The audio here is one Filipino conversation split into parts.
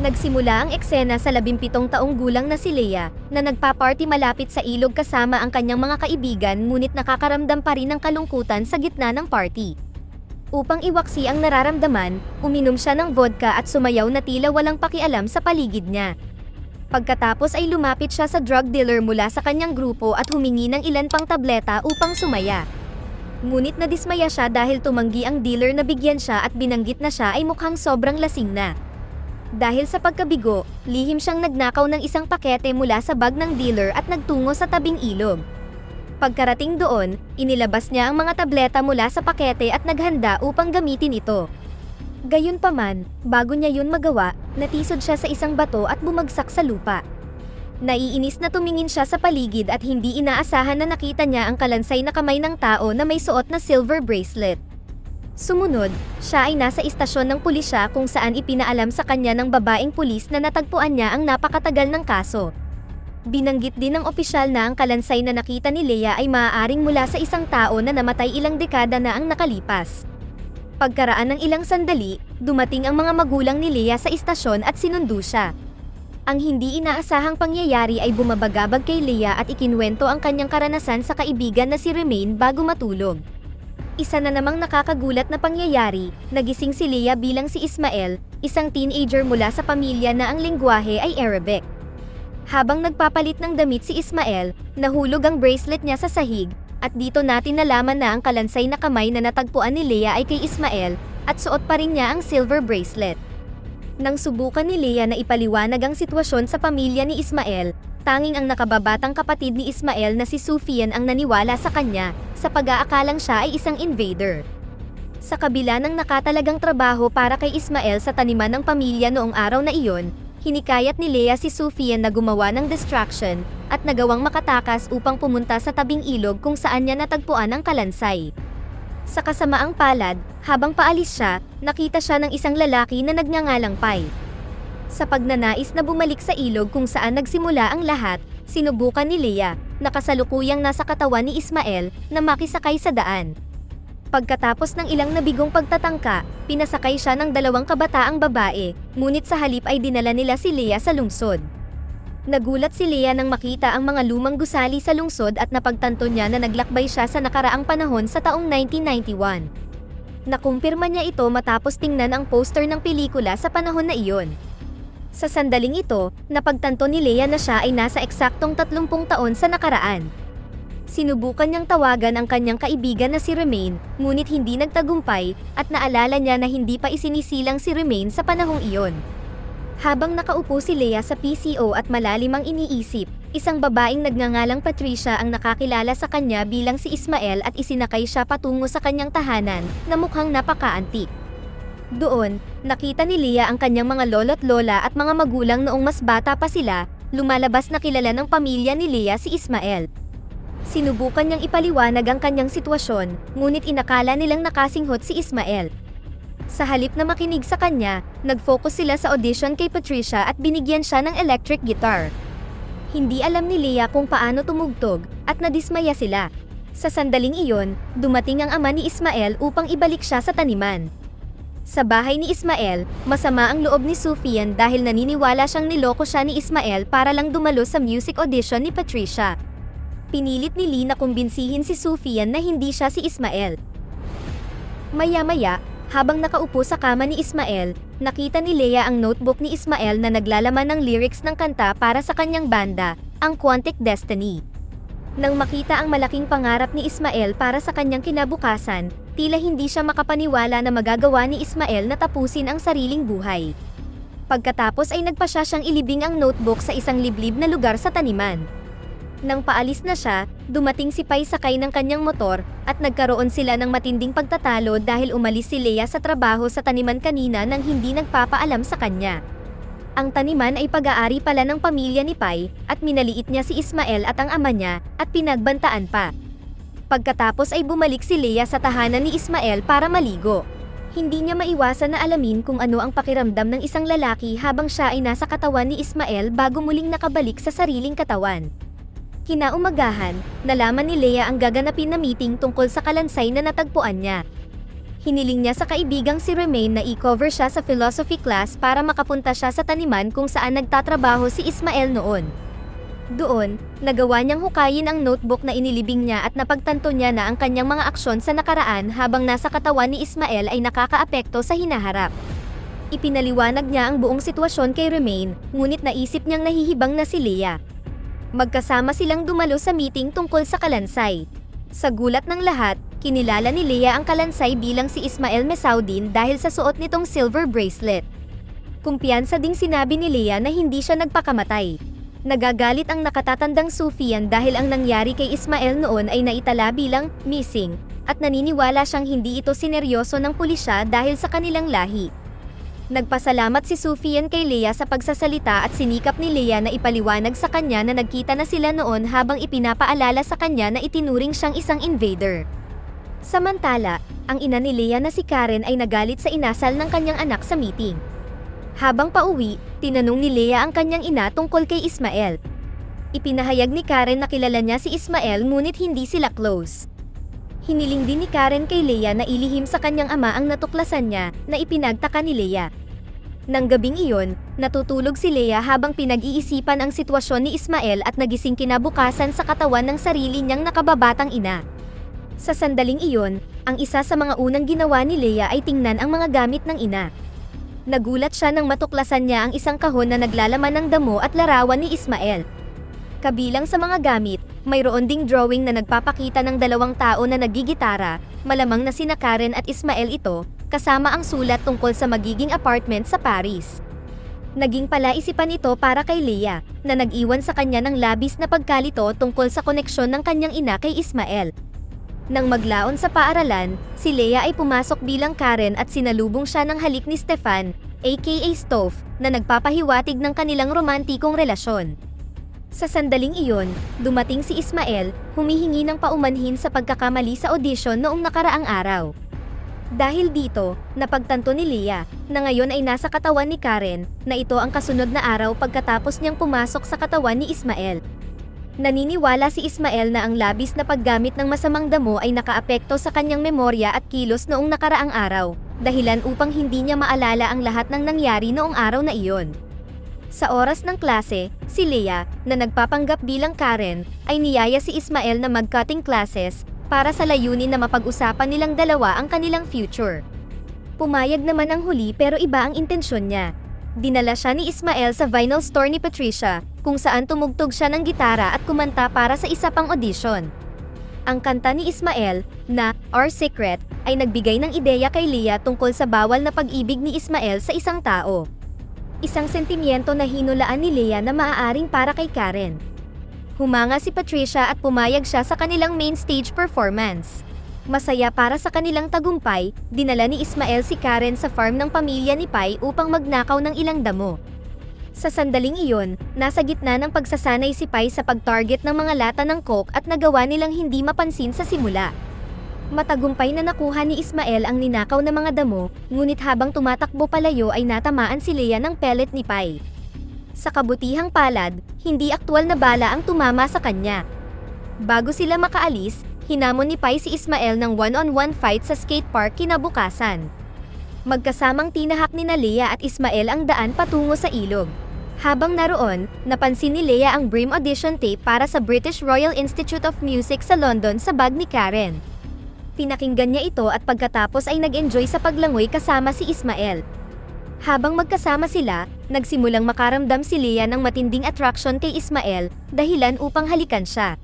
Nagsimula ang eksena sa 17 taong gulang na si Leia, na nagpa-party malapit sa ilog kasama ang kanyang mga kaibigan ngunit nakakaramdam pa rin ng kalungkutan sa gitna ng party. Upang iwaksi ang nararamdaman, uminom siya ng vodka at sumayaw na tila walang pakialam sa paligid niya. Pagkatapos ay lumapit siya sa drug dealer mula sa kanyang grupo at humingi ng ilan pang tableta upang sumaya. Ngunit nadismaya siya dahil tumanggi ang dealer na bigyan siya at binanggit na siya ay mukhang sobrang lasing na. Dahil sa pagkabigo, lihim siyang nagnakaw ng isang pakete mula sa bag ng dealer at nagtungo sa tabing ilog. Pagkarating doon, inilabas niya ang mga tableta mula sa pakete at naghanda upang gamitin ito. Gayunpaman, bago niya yun magawa, natisod siya sa isang bato at bumagsak sa lupa. Naiinis na tumingin siya sa paligid at hindi inaasahan na nakita niya ang kalansay na kamay ng tao na may suot na silver bracelet. Sumunod, siya ay nasa istasyon ng pulisya kung saan ipinaalam sa kanya ng babaeng pulis na natagpuan niya ang napakatagal ng kaso. Binanggit din ng opisyal na ang kalansay na nakita ni Leia ay maaaring mula sa isang tao na namatay ilang dekada na ang nakalipas. Pagkaraan ng ilang sandali, dumating ang mga magulang ni Leia sa istasyon at sinundo siya. Ang hindi inaasahang pangyayari ay bumabagabag kay Leia at ikinwento ang kanyang karanasan sa kaibigan na si Remain bago matulog. Isa na namang nakakagulat na pangyayari, nagising si Leia bilang si Ismael, isang teenager mula sa pamilya na ang lengguwahe ay Arabic. Habang nagpapalit ng damit si Ismael, nahulog ang bracelet niya sa sahig, at dito natin nalaman na ang kalansay na kamay na natagpuan ni Leia ay kay Ismael, at suot pa rin niya ang silver bracelet. Nang subukan ni Leia na ipaliwanag ang sitwasyon sa pamilya ni Ismael, tanging ang nakababatang kapatid ni Ismael na si Sufian ang naniwala sa kanya, sa pag-aakalang siya ay isang invader. Sa kabila ng nakatalagang trabaho para kay Ismael sa taniman ng pamilya noong araw na iyon, hinikayat ni Leia si Sufian na gumawa ng distraction, at nagawang makatakas upang pumunta sa tabing ilog kung saan niya natagpuan ang kalansay. Sa kasamaang palad, habang paalis siya, nakita siya ng isang lalaki na nagngangalang Pai. Sa pagnanais na bumalik sa ilog kung saan nagsimula ang lahat, sinubukan ni Leia, na kasalukuyang nasa katawan ni Ismael, na makisakay sa daan. Pagkatapos ng ilang nabigong pagtatangka, pinasakay siya ng dalawang kabataang babae, ngunit sa halip ay dinala nila si Leia sa lungsod. Nagulat si Leia nang makita ang mga lumang gusali sa lungsod at napagtanto niya na naglakbay siya sa nakaraang panahon sa taong 1991. Nakumpirma niya ito matapos tingnan ang poster ng pelikula sa panahon na iyon. Sa sandaling ito, napagtanto ni Leia na siya ay nasa eksaktong 30 taon sa nakaraan. Sinubukan niyang tawagan ang kanyang kaibigan na si Remain, ngunit hindi nagtagumpay, at naalala niya na hindi pa isinisilang si Remain sa panahong iyon. Habang nakaupo si Leia sa PCO at malalim ang iniisip, isang babaeng nagngangalang Patricia ang nakakilala sa kanya bilang si Ismael at isinakay siya patungo sa kanyang tahanan, na mukhang napaka-antik. Doon, nakita ni Leia ang kanyang mga lolo't lola at mga magulang noong mas bata pa sila, lumalabas na kilala ng pamilya ni Leia si Ismael. Sinubukan niyang ipaliwanag ang kanyang sitwasyon, ngunit inakala nilang nakasinghot si Ismael. Sa halip na makinig sa kanya, nag-focus sila sa audition kay Patricia at binigyan siya ng electric guitar. Hindi alam ni Leia kung paano tumugtog, at nadismaya sila. Sa sandaling iyon, dumating ang ama ni Ismael upang ibalik siya sa taniman. Sa bahay ni Ismael, masama ang loob ni Sufian dahil naniniwala siyang niloko siya ni Ismael para lang dumalo sa music audition ni Patricia. Pinilit ni Lee na kumbinsihin si Sufian na hindi siya si Ismael. Maya-maya, habang nakaupo sa kama ni Ismael, nakita ni Leia ang notebook ni Ismael na naglalaman ng lyrics ng kanta para sa kanyang banda, ang Quantic Destiny. Nang makita ang malaking pangarap ni Ismael para sa kanyang kinabukasan, tila hindi siya makapaniwala na magagawa ni Ismael na tapusin ang sariling buhay. Pagkatapos ay nagpa siya siyang ilibing ang notebook sa isang liblib na lugar sa taniman. Nang paalis na siya, dumating si Pai sakay ng kanyang motor, at nagkaroon sila ng matinding pagtatalo dahil umalis si Leia sa trabaho sa taniman kanina nang hindi nagpapaalam sa kanya. Ang taniman ay pag-aari pala ng pamilya ni Pai, at minaliit niya si Ismael at ang ama niya, at pinagbantaan pa. Pagkatapos ay bumalik si Leia sa tahanan ni Ismael para maligo. Hindi niya maiwasan na alamin kung ano ang pakiramdam ng isang lalaki habang siya ay nasa katawan ni Ismael bago muling nakabalik sa sariling katawan. Kinaumagahan, nalaman ni Leia ang gaganapin na meeting tungkol sa kalansay na natagpuan niya. Hiniling niya sa kaibigang si Remain na i-cover siya sa philosophy class para makapunta siya sa taniman kung saan nagtatrabaho si Ismael noon. Doon, nagawa niyang hukayin ang notebook na inilibing niya at napagtanto niya na ang kanyang mga aksyon sa nakaraan habang nasa katawan ni Ismael ay nakakaapekto sa hinaharap. Ipinaliwanag niya ang buong sitwasyon kay Remain, ngunit naisip niyang nahihibang na si Leah. Magkasama silang dumalo sa meeting tungkol sa kalansay. Sa gulat ng lahat, kinilala ni Leah ang kalansay bilang si Ismael Mesaudin dahil sa suot nitong silver bracelet. Kumpiyansa ding sinabi ni Leah na hindi siya nagpakamatay. Nagagalit ang nakatatandang Sufian dahil ang nangyari kay Ismael noon ay naitala bilang missing at naniniwala siyang hindi ito sineryoso ng pulisya dahil sa kanilang lahi. Nagpasalamat si Sufian kay Leah sa pagsasalita at sinikap ni Leah na ipaliwanag sa kanya na nagkita na sila noon habang ipinapaalala sa kanya na itinuring siyang isang invader. Samantala, ang ina ni Leah na si Karen ay nagalit sa inasal ng kanyang anak sa meeting. Habang pauwi, tinanong ni Leah ang kanyang ina tungkol kay Ismael. Ipinahayag ni Karen na kilala niya si Ismael ngunit hindi sila close. Hiniling din ni Karen kay Leah na ilihim sa kanyang ama ang natuklasan niya na ipinagtaka ni Leah. Nang gabing iyon, natutulog si Leah habang pinag-iisipan ang sitwasyon ni Ismael at nagising kinabukasan sa katawan ng sarili niyang nakababatang ina. Sa sandaling iyon, ang isa sa mga unang ginawa ni Leah ay tingnan ang mga gamit ng ina. Nagulat siya nang matuklasan niya ang isang kahon na naglalaman ng damo at larawan ni Ismael. Kabilang sa mga gamit, mayroon ding drawing na nagpapakita ng dalawang tao na nagigitara, malamang na sina Karen at Ismael ito, kasama ang sulat tungkol sa magiging apartment sa Paris. Naging palaisipan ito para kay Leah, na nag-iwan sa kanya ng labis na pagkalito tungkol sa koneksyon ng kanyang ina kay Ismael. Nang maglaon sa paaralan, si Leah ay pumasok bilang Karen at sinalubong siya ng halik ni Stefan, aka Stove, na nagpapahiwatig ng kanilang romantikong relasyon. Sa sandaling iyon, dumating si Ismael, humihingi ng paumanhin sa pagkakamali sa audition noong nakaraang araw. Dahil dito, napagtanto ni Leah, na ngayon ay nasa katawan ni Karen, na ito ang kasunod na araw pagkatapos niyang pumasok sa katawan ni Ismael. Naniniwala si Ismael na ang labis na paggamit ng masamang damo ay nakaapekto sa kanyang memorya at kilos noong nakaraang araw, dahilan upang hindi niya maalala ang lahat ng nangyari noong araw na iyon. Sa oras ng klase, si Leah, na nagpapanggap bilang Karen, ay niyaya si Ismael na mag-cutting classes para sa layunin na mapag-usapan nilang dalawa ang kanilang future. Pumayag naman ang huli pero iba ang intensyon niya. Dinala siya ni Ismael sa vinyl store ni Patricia, kung saan tumugtog siya ng gitara at kumanta para sa isa pang audition. Ang kanta ni Ismael, na Our Secret, ay nagbigay ng ideya kay Leah tungkol sa bawal na pag-ibig ni Ismael sa isang tao. Isang sentimiento na hinulaan ni Leah na maaaring para kay Karen. Humanga si Patricia at pumayag siya sa kanilang main stage performance. Masaya para sa kanilang tagumpay, dinala ni Ismael si Karen sa farm ng pamilya ni Pai upang magnakaw ng ilang damo. Sa sandaling iyon, nasa gitna ng pagsasanay si Pai sa pag-target ng mga lata ng coke at nagawa nilang hindi mapansin sa simula. Matagumpay na nakuha ni Ismael ang ninakaw na mga damo, ngunit habang tumatakbo palayo ay natamaan si Leah ng pellet ni Pai. Sa kabutihang palad, hindi aktwal na bala ang tumama sa kanya. Bago sila makaalis, hinamon ni Pai si Ismael ng one-on-one fight sa skate park kinabukasan. Magkasamang tinahak ni Leah at Ismael ang daan patungo sa ilog. Habang naroon, napansin ni Leah ang Brim audition tape para sa British Royal Institute of Music sa London sa bag ni Karen. Pinakinggan niya ito at pagkatapos ay nag-enjoy sa paglangoy kasama si Ismael. Habang magkasama sila, nagsimulang makaramdam si Leah ng matinding attraction kay Ismael, dahilan upang halikan siya.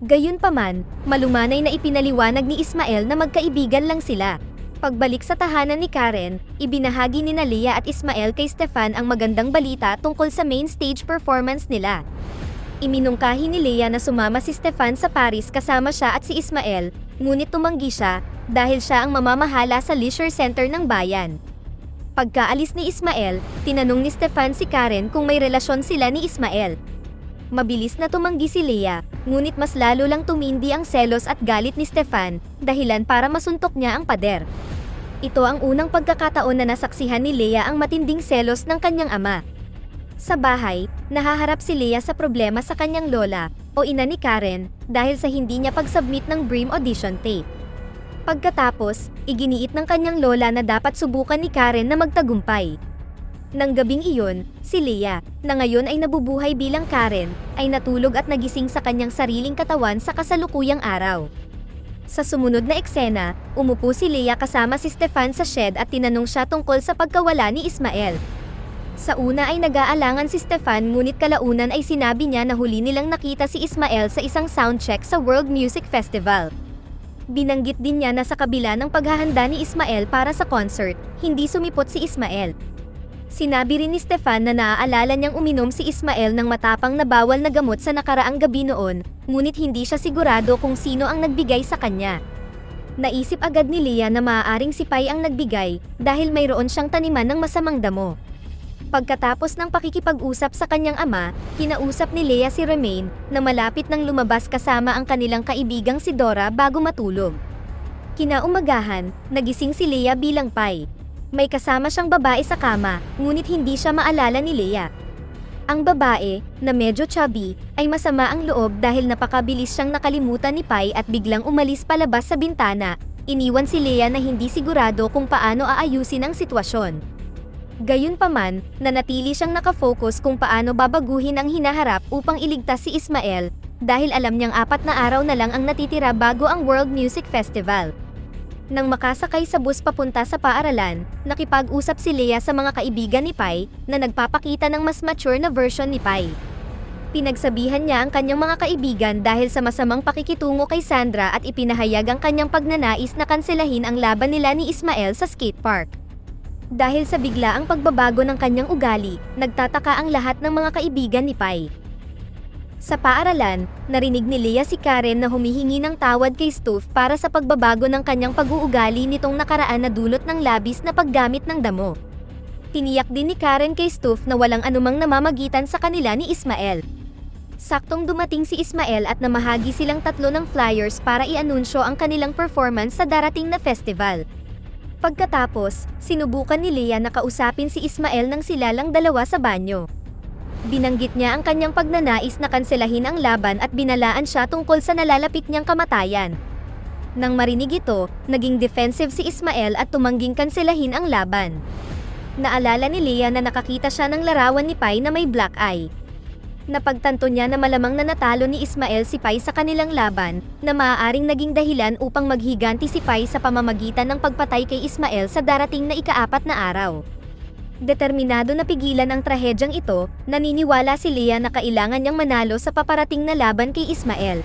Gayunpaman, malumanay na ipinaliwanag ni Ismael na magkaibigan lang sila. Pagbalik sa tahanan ni Karen, ibinahagi ni Leah at Ismael kay Stefan ang magandang balita tungkol sa main stage performance nila. Iminungkahi ni Leah na sumama si Stefan sa Paris kasama siya at si Ismael, ngunit tumanggi siya dahil siya ang mamamahala sa leisure center ng bayan. Pagkaalis ni Ismael, tinanong ni Stefan si Karen kung may relasyon sila ni Ismael. Mabilis na tumanggi si Leah, ngunit mas lalo lang tumindi ang selos at galit ni Stefan, dahilan para masuntok niya ang pader. Ito ang unang pagkakataon na nasaksihan ni Leah ang matinding selos ng kanyang ama. Sa bahay, nahaharap si Leah sa problema sa kanyang lola, o ina ni Karen, dahil sa hindi niya pag-submit ng Brim audition tape. Pagkatapos, iginiit ng kanyang lola na dapat subukan ni Karen na magtagumpay. Nang gabing iyon, si Leah, na ngayon ay nabubuhay bilang Karen, ay natulog at nagising sa kanyang sariling katawan sa kasalukuyang araw. Sa sumunod na eksena, umupo si Leah kasama si Stefan sa shed at tinanong siya tungkol sa pagkawala ni Ismael. Sa una ay nag-aalangan si Stefan ngunit kalaunan ay sinabi niya na huli nilang nakita si Ismael sa isang soundcheck sa World Music Festival. Binanggit din niya na sa kabila ng paghahanda ni Ismael para sa concert, hindi sumipot si Ismael. Sinabi rin ni Stefan na naaalala niyang uminom si Ismael ng matapang na bawal na gamot sa nakaraang gabi noon, ngunit hindi siya sigurado kung sino ang nagbigay sa kanya. Naisip agad ni Leah na maaaring si Pai ang nagbigay dahil mayroon siyang taniman ng masamang damo. Pagkatapos ng pakikipag-usap sa kanyang ama, kinausap ni Leah si Remain na malapit nang lumabas kasama ang kanilang kaibigang si Dora bago matulog. Kinaumagahan, nagising si Leah bilang Pai. May kasama siyang babae sa kama, ngunit hindi siya maalala ni Leah. Ang babae, na medyo chubby, ay masama ang loob dahil napakabilis siyang nakalimutan ni Pai at biglang umalis palabas sa bintana. Iniwan si Leah na hindi sigurado kung paano aayusin ang sitwasyon. Gayunpaman, nanatili siyang nakafocus kung paano babaguhin ang hinaharap upang iligtas si Ismael, dahil alam niyang apat na araw na lang ang natitira bago ang World Music Festival. Nang makasakay sa bus papunta sa paaralan, nakipag-usap si Leah sa mga kaibigan ni Pai na nagpapakita ng mas mature na version ni Pai. Pinagsabihan niya ang kanyang mga kaibigan dahil sa masamang pakikitungo kay Sandra at ipinahayag ang kanyang pagnanais na kanselahin ang laban nila ni Ismael sa skate park. Dahil sa biglaang pagbabago ng kanyang ugali, nagtataka ang lahat ng mga kaibigan ni Pai. Sa paaralan, narinig ni Leah si Karen na humihingi ng tawad kay Stoof para sa pagbabago ng kanyang pag-uugali nitong nakaraan na dulot ng labis na paggamit ng damo. Tiniyak din ni Karen kay Stoof na walang anumang namamagitan sa kanila ni Ismael. Saktong dumating si Ismael at namahagi silang tatlo ng flyers para i-anunsyo ang kanilang performance sa darating na festival. Pagkatapos, sinubukan ni Leah na kausapin si Ismael nang sila lang dalawa sa banyo. Binanggit niya ang kanyang pagnanais na kanselahin ang laban at binalaan siya tungkol sa nalalapit niyang kamatayan. Nang marinig ito, naging defensive si Ismael at tumangging kanselahin ang laban. Naalala ni Leah na nakakita siya ng larawan ni Pai na may black eye. Napagtanto niya na malamang na natalo ni Ismael si Pai sa kanilang laban, na maaaring naging dahilan upang maghiganti si Pai sa pamamagitan ng pagpatay kay Ismael sa darating na ikaapat na araw. Determinado na pigilan ang trahedyang ito, naniniwala si Leah na kailangan niyang manalo sa paparating na laban kay Ismael.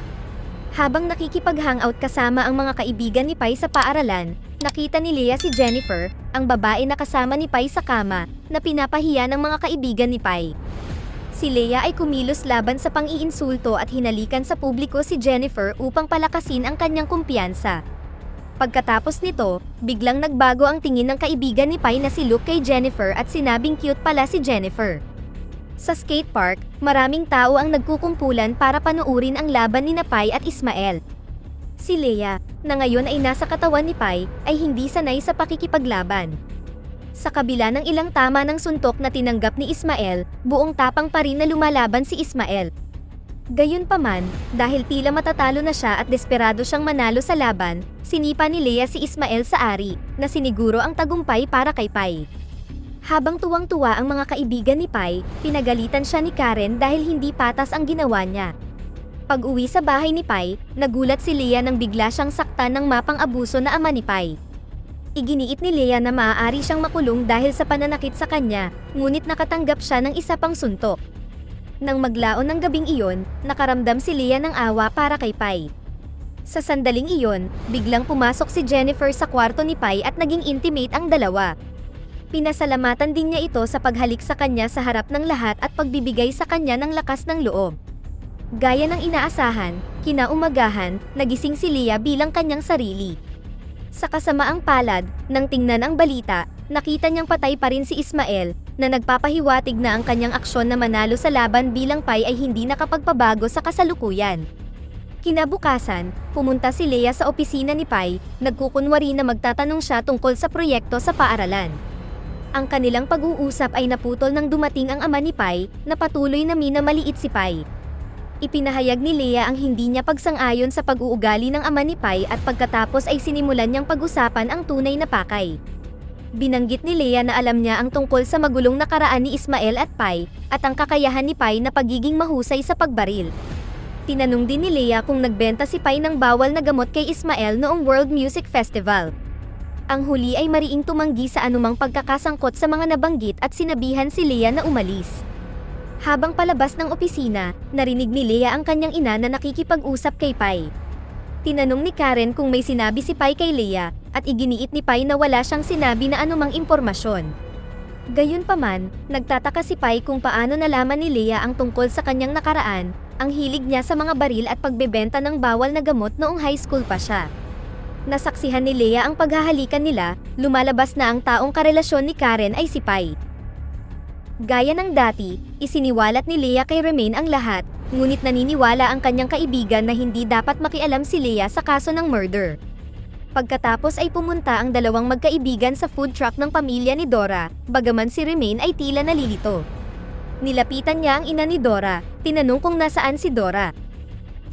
Habang nakikipag-hangout kasama ang mga kaibigan ni Pai sa paaralan, nakita ni Leah si Jennifer, ang babae na kasama ni Pai sa kama, na pinapahiya ng mga kaibigan ni Pai. Si Leah ay kumilos laban sa pang-iinsulto at hinalikan sa publiko si Jennifer upang palakasin ang kanyang kumpiyansa. Pagkatapos nito, biglang nagbago ang tingin ng kaibigan ni Pai na si Luke kay Jennifer at sinabing cute pala si Jennifer. Sa skate park, maraming tao ang nagkukumpulan para panuurin ang laban ni Pai at Ismael. Si Leah, na ngayon ay nasa katawan ni Pai, ay hindi sanay sa pakikipaglaban. Sa kabila ng ilang tama ng suntok na tinanggap ni Ismael, buong tapang pa rin na lumalaban si Ismael. Gayunpaman, dahil tila matatalo na siya at desperado siyang manalo sa laban, sinipa ni Leah si Ismael sa ari, na siniguro ang tagumpay para kay Pai. Habang tuwang-tuwa ang mga kaibigan ni Pai, pinagalitan siya ni Karen dahil hindi patas ang ginawa niya. Pag-uwi sa bahay ni Pai, nagulat si Leah nang bigla siyang saktan ng mapang abuso na ama ni Pai. Iginiit ni Leah na maaari siyang makulong dahil sa pananakit sa kanya, ngunit nakatanggap siya ng isa pang suntok. Nang maglaon ng gabing iyon, nakaramdam si Leah ng awa para kay Pai. Sa sandaling iyon, biglang pumasok si Jennifer sa kwarto ni Pai at naging intimate ang dalawa. Pinasalamatan din niya ito sa paghalik sa kanya sa harap ng lahat at pagbibigay sa kanya ng lakas ng loob. Gaya ng inaasahan, kinaumagahan, nagising si Leah bilang kanyang sarili. Sa kasamaang palad, nang tingnan ang balita, nakita niyang patay pa rin si Ismael, na nagpapahiwatig na ang kanyang aksyon na manalo sa laban bilang pay ay hindi nakapagpabago sa kasalukuyan. Kinabukasan, pumunta si Leah sa opisina ni Pai, nagkukunwari na magtatanong siya tungkol sa proyekto sa paaralan. Ang kanilang pag-uusap ay naputol nang dumating ang ama ni Pai, na patuloy na minamaliit si Pai. Ipinahayag ni Lea ang hindi niya pagsang-ayon sa pag-uugali ng ama ni Pai at pagkatapos ay sinimulan niyang pag-usapan ang tunay na pakay. Binanggit ni Lea na alam niya ang tungkol sa magulong nakaraan ni Ismael at Pai, at ang kakayahan ni Pai na pagiging mahusay sa pagbaril. Tinanong din ni Lea kung nagbenta si Pai ng bawal na gamot kay Ismael noong World Music Festival. Ang huli ay mariing tumanggi sa anumang pagkakasangkot sa mga nabanggit at sinabihan si Lea na umalis. Habang palabas ng opisina, narinig ni Lea ang kanyang ina na nakikipag-usap kay Pai. Tinanong ni Karen kung may sinabi si Pai kay Lea, at iginiit ni Pai na wala siyang sinabi na anumang impormasyon. Gayunpaman, nagtataka si Pai kung paano nalaman ni Lea ang tungkol sa kanyang nakaraan, ang hilig niya sa mga baril at pagbebenta ng bawal na gamot noong high school pa siya. Nasaksihan ni Lea ang paghahalikan nila, lumalabas na ang taong karelasyon ni Karen ay si Pai. Gaya ng dati, isiniwalat ni Lea kay Remain ang lahat, ngunit naniniwala ang kanyang kaibigan na hindi dapat makialam si Lea sa kaso ng murder. Pagkatapos ay pumunta ang dalawang magkaibigan sa food truck ng pamilya ni Dora, bagaman si Remain ay tila nalilito. Nilapitan niya ang ina ni Dora, tinanong kung nasaan si Dora.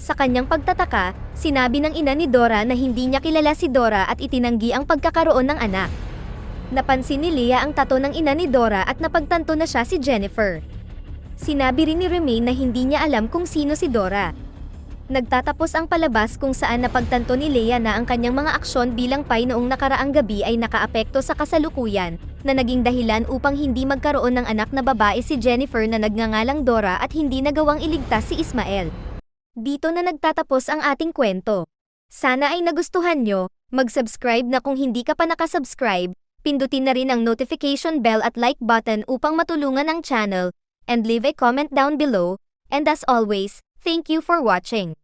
Sa kanyang pagtataka, sinabi ng ina ni Dora na hindi niya kilala si Dora at itinanggi ang pagkakaroon ng anak. Napansin ni Lea ang tato ng ina ni Dora at napagtanto na siya si Jennifer. Sinabi rin ni Remain na hindi niya alam kung sino si Dora. Nagtatapos ang palabas kung saan napagtanto ni Lea na ang kanyang mga aksyon bilang pay noong nakaraang gabi ay nakaapekto sa kasalukuyan, na naging dahilan upang hindi magkaroon ng anak na babae si Jennifer na nagngangalang Dora at hindi nagawang iligtas si Ismael. Dito na nagtatapos ang ating kwento. Sana ay nagustuhan nyo, mag-subscribe na kung hindi ka pa nakasubscribe, pindutin na rin ang notification bell at like button upang matulungan ang channel, and leave a comment down below, and as always, thank you for watching.